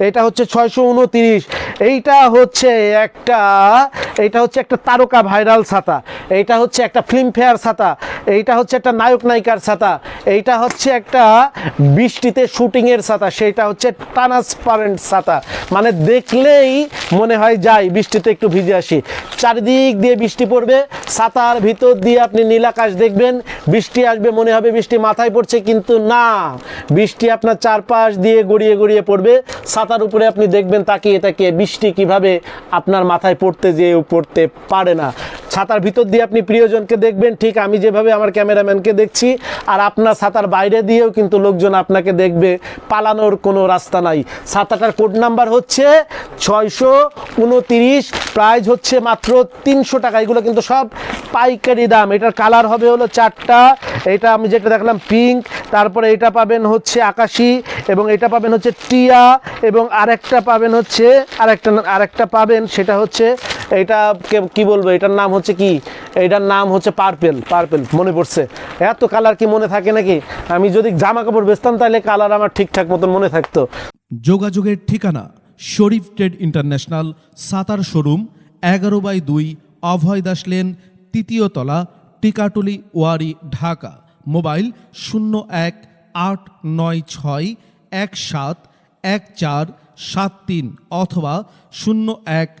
এটা হচ্ছে ছয়শো এইটা হচ্ছে একটা এইটা হচ্ছে একটা তারকা ভাইরাল ছাতা এইটা হচ্ছে একটা ফিল্মফেয়ার ছাতা, এইটা হচ্ছে একটা নায়ক নায়িকার ছাতা, এইটা হচ্ছে একটা বৃষ্টিতে শুটিংয়ের ছাতা, সেইটা হচ্ছে ট্রান্সপারেন্ট ছাতা। মানে দেখলেই মনে হয়, যাই, বৃষ্টিতে একটু ভিজে আসি। চারিদিক দিয়ে বৃষ্টি পড়বে, ছাতার ভিতর দিয়ে আপনি নীলাকাশ দেখবেন, বৃষ্টি আসবে, মনে হবে বৃষ্টি মাথায় পড়ছে, কিন্তু না, বৃষ্টি আপনার চারপাশ দিয়ে গড়িয়ে গড়িয়ে পড়বে। ছাতার উপরে আপনি দেখবেন, তাকিয়ে তাকিয়ে বৃষ্টি কীভাবে আপনার মাথায় পড়তে যেয়েও পড়তে পারে না। ছাতার ভিতর দিয়ে আপনি প্রিয়জনকে দেখবেন, ঠিক আমি যেভাবে আমার ক্যামেরাম্যানকে দেখছি, আর আপনার ছাতার বাইরে দিয়েও কিন্তু লোকজন আপনাকে দেখবে, পালানোর কোনো রাস্তা নাই। ছাতাটার কোড নাম্বার হচ্ছে ছয়শো উনতিরিশ প্রাইজ হচ্ছে মাত্র তিনশো টাকা। এগুলো কিন্তু সব পাইকারি দাম। এটার কালার হবে হলো চারটা, এটা আমি যেটা দেখলাম পিঙ্ক, তারপরে এটা পাবেন হচ্ছে আকাশি, এবং এটা পাবেন হচ্ছে টিয়া, এবং আরেকটা পাবেন হচ্ছে, আরেকটা আরেকটা পাবেন, সেটা হচ্ছে এটা কে- বলব, এটার নাম হচ্ছে কি? এটার নাম হচ্ছে পার্পেল পার্পেল মনে পড়ছে। এত কালার কি মনে থাকে নাকি? আমি যদি জামা কাপড় বেচতাম তাহলে কালার আমার ঠিকঠাক মতন মনে থাকতো। যোগাযোগের ঠিকানা, শরীফ ট্রেড ইন্টারন্যাশনাল, সাতার শোরুম, এগারো বাই দুই, অভয় দাস লেন, তৃতীয় তলা, টিকাটুলি, ওয়ারি, ঢাকা। মোবাইল শূন্য এক, আট, নয়, ছয়, এক সাত, এক চার, সাত তিন, অথবা শূন্য এক